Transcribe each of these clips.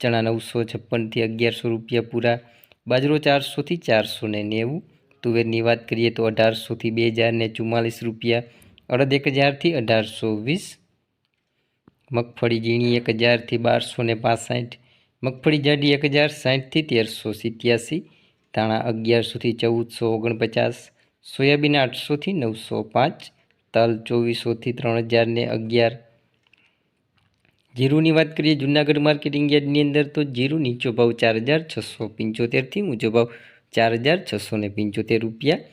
ચણા નવસો છપ્પનથી અગિયારસો રૂપિયા પૂરા. બાજરો ચારસોથી ચારસો ને નેવું. તુવેરની વાત કરીએ તો અઢારસોથી બે હજાર ને ચુમ્માલીસ રૂપિયા. અડદ એક હજારથી અઢારસો વીસ. મગફળી ઝીણી એક હજારથી બારસો ને પાસઠ. મગફળી જાડી એક હજાર સાઠથી તેરસો સિત્યાસી. ધાણા અગિયારસોથી ચૌદસો ઓગણપચાસ. સોયાબીન આઠસોથી નવસો પાંચ. તલ ચોવીસોથી ત્રણ હજાર ને અગિયાર. જીરુની વાત કરીએ, જૂનાગઢ માર્કેટિંગ યાર્ડની અંદર તો જીરું નીચો ભાવ ચાર હજાર છસો પંચોતેરથી ઊંચો ભાવ ચાર હજાર છસો ને પંચોતેર રૂપિયા.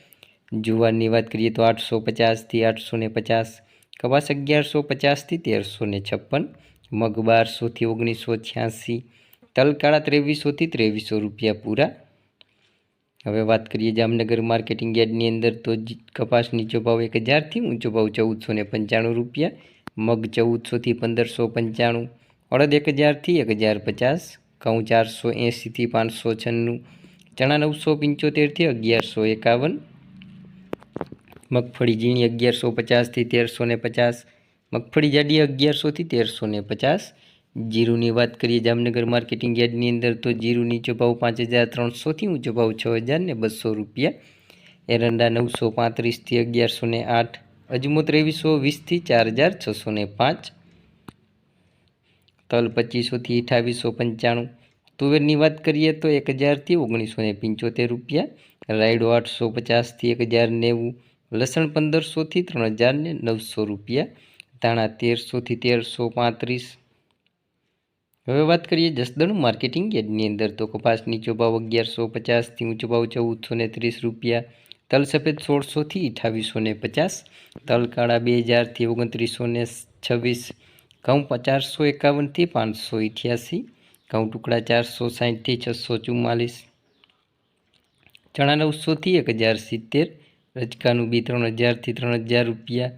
જુવારની વાત કરીએ તો આઠસો પચાસથી આઠસો ને પચાસ, કપાસ અગિયારસો પચાસથી તેરસો ને છપ્પન, મગ બારસોથી ઓગણીસો છ્યાસી, તલકાળા ત્રેવીસોથી ત્રેવીસો રૂપિયા પૂરા. હવે વાત કરીએ જામનગર માર્કેટિંગ યાર્ડની અંદર તો કપાસ નીચો ભાવ એક હજારથી ઊંચો ભાવ ચૌદસો ને પંચાણું રૂપિયા મગ ચૌદસોથી પંદરસો પંચાણું, અડદ એક હજારથી એક હજાર પચાસ, ઘઉં ચારસો એંશીથી પાંચસો છન્નું, ચણા નવસો પંચોતેરથી અગિયારસો એકાવન, મગફળી ઝીણી અગિયારસો પચાસથી તેરસો ને પચાસ, મગફળી જાડી અગિયારસોથી તેરસો ને પચાસ, જીરુની વાત કરીએ જામનગર માર્કેટિંગ યાર્ડની અંદર તો જીરુ નીચો ભાવ પાંચ હજાર ત્રણસોથી ઊંચો ભાવ છ હજાર ને બસો રૂપિયા, એરંડા નવસો પાંત્રીસથી અગિયારસો ને આઠ અજમો ત્રેવીસો વીસથી ચાર હજાર છસો ને પાંચ. તલ પચીસોથી અઠાવીસો પંચાણું. તુવેરની વાત કરીએ તો એક હજારથી ઓગણીસો ને પંચોતેર રૂપિયા. રાયડો આઠસો પચાસથી એક હજાર નેવું. લસણ પંદરસોથી ત્રણ હજાર ને નવસો રૂપિયા. ધાણા તેરસોથી તેરસો પાંત્રીસ. હવે વાત કરીએ જસદણ માર્કેટિંગ યાર્ડની અંદર. તો કપાસ નીચો ભાવ અગિયારસો પચાસથી ઊંચો ભાવ ચૌદસો ને ત્રીસ રૂપિયા. તલ સફેદ સોળસોથી અઠાવીસો ને પચાસ તલ કાળા બે હજારથી ઓગણત્રીસો ને છવ્વીસ, ઘઉં પચારસો એકાવનથી પાંચસો અઠ્યાસી ઘઉં ટુકડા ચારસો સાહીઠથી છસો ચુમ્માલીસ, ચણા નવસોથી એક હજાર સિત્તેર, રજકાનું બી ત્રણ હજારથી ત્રણ હજાર રૂપિયા,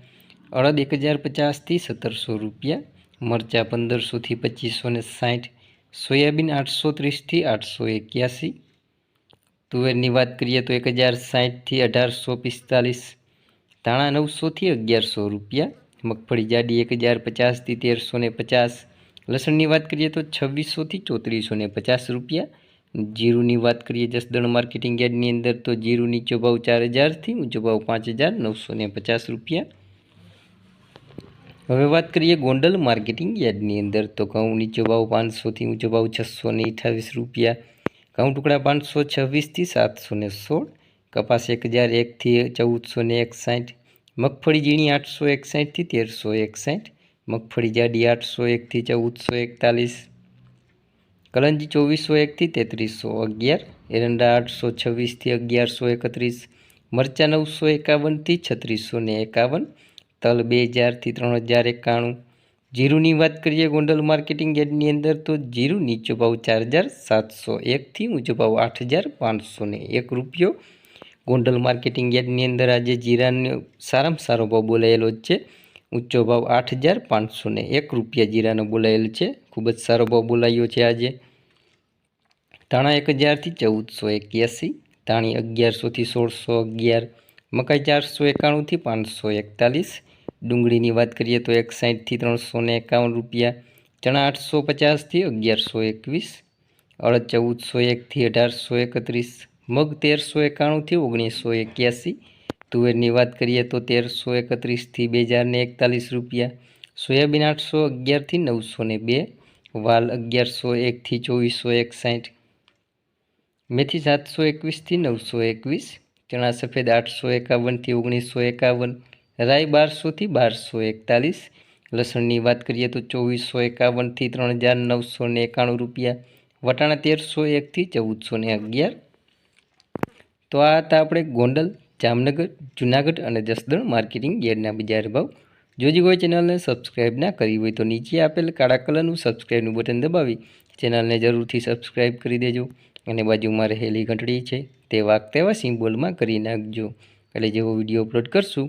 અડદ એક હજાર પચાસથી સત્તરસો રૂપિયા, મરચાં પંદરસોથી પચીસો ને સાઠ સોયાબીન આઠસો ત્રીસથી આઠસો એક્યાસી તુવેરની વાત કરીએ તો એક હજાર સાઠથી અઢારસો પિસ્તાલીસ, ધાણા નવસોથી અગિયારસો રૂપિયા, મગફળી જાડી એક હજાર પચાસથી તેરસો ને પચાસ, લસણની વાત કરીએ તો છવ્વીસોથી ચોત્રીસો ને પચાસ રૂપિયા, જીરુની વાત કરીએ જસદણ માર્કેટિંગ યાર્ડની અંદર તો જીરું નીચો ભાવ ચાર હજારથી ઊંચો ભાવ પાંચ હજાર નવસો ને પચાસ રૂપિયા. હવે વાત કરીએ ગોંડલ માર્કેટિંગ યાર્ડની અંદર તો ઘઉં નીચો ભાવ પાંચસોથી ઊંચો ભાવ છસો ને અઠાવીસ રૂપિયા ઘઉં ટુકડા પાંચસો છવ્વીસથી સાતસો ને સોળ, કપાસ એક હજાર એકથી ચૌદસો ને એકસાઠ, મગફળી ઝીણી આઠસો એકસાઠથી તેરસો એકસાઠ, મગફળી જાડી આઠસો એકથી ચૌદસો એકતાલીસ, કલંજી ચોવીસો એકથી તેત્રીસો અગિયાર, એરંડા આઠસો છવ્વીસથી અગિયારસો એકત્રીસ, મરચાં નવસો એકાવનથી છત્રીસો ને એકાવન, તલ બે હજારથી ત્રણ હજાર એકાણું જીરુની વાત કરીએ ગોંડલ માર્કેટિંગ યાર્ડની અંદર, તો જીરુ નીચો ભાવ ચાર હજાર સાતસો એકથી ઊંચો ભાવ આઠ હજાર પાંચસો ને એક રૂપિયો. ગોંડલ માર્કેટિંગ યાર્ડની અંદર આજે જીરાનો સારામાં સારો ભાવ બોલાયેલો છે. ઊંચો ભાવ આઠ હજાર પાંચસો ને એક રૂપિયા જીરાનો બોલાયેલ છે. ખૂબ જ સારો ભાવ બોલાયો છે આજે. ધાણા એક હજારથી ચૌદસો એક્યાસી, ધાણી અગિયારસોથી સોળસો અગિયાર, મકાઈ ચારસો એકાણુંથી પાંચસો એકતાલીસ ડુંગળીની વાત કરીએ તો એક સાઠથી ત્રણસો ને એકાવન રૂપિયા, ચણા આઠસો પચાસથી અગિયારસો એકવીસ અડદ ચૌદસો એકથી અઢારસો એકત્રીસ મગ તેરસો એકાણુંથી ઓગણીસો એક્યાસી તુવેરની વાત કરીએ તો તેરસો એકત્રીસથી બે હજાર ને એકતાલીસ રૂપિયા, સોયાબીન આઠસો અગિયારથી નવસો ને બે, વાલ અગિયારસો એકથી ચોવીસો એકસાઠ મેથી સાતસો એકવીસથી નવસો એકવીસ ચણા સફેદ આઠસો એકાવનથી ઓગણીસો એકાવન રાઈ બારસોથી બારસો એકતાલીસ. લસણની વાત કરીએ તો ચોવીસો એકાવનથી ત્રણ હજાર નવસો ને એકાણું રૂપિયા. વટાણા તેરસો એકથી ચૌદસો ને અગિયાર. તો આ હતા આપણે ગોંડલ, જામનગર, જુનાગઢ અને જસદણ માર્કેટિંગ યાર્ડના બજાર ભાવ. જોજી કોઈ ચેનલને સબસ્ક્રાઈબ ના કરી હોય તો નીચે આપેલ કાળા કલરનું સબસ્ક્રાઈબનું બટન દબાવી ચેનલને જરૂરથી સબસ્ક્રાઈબ કરી દેજો. અને બાજુમાં રહેલી ઘંટડી છે તે વાગતા તેવા સિમ્બોલમાં કરી નાખજો. એટલે જેવો વીડિયો અપલોડ કરશું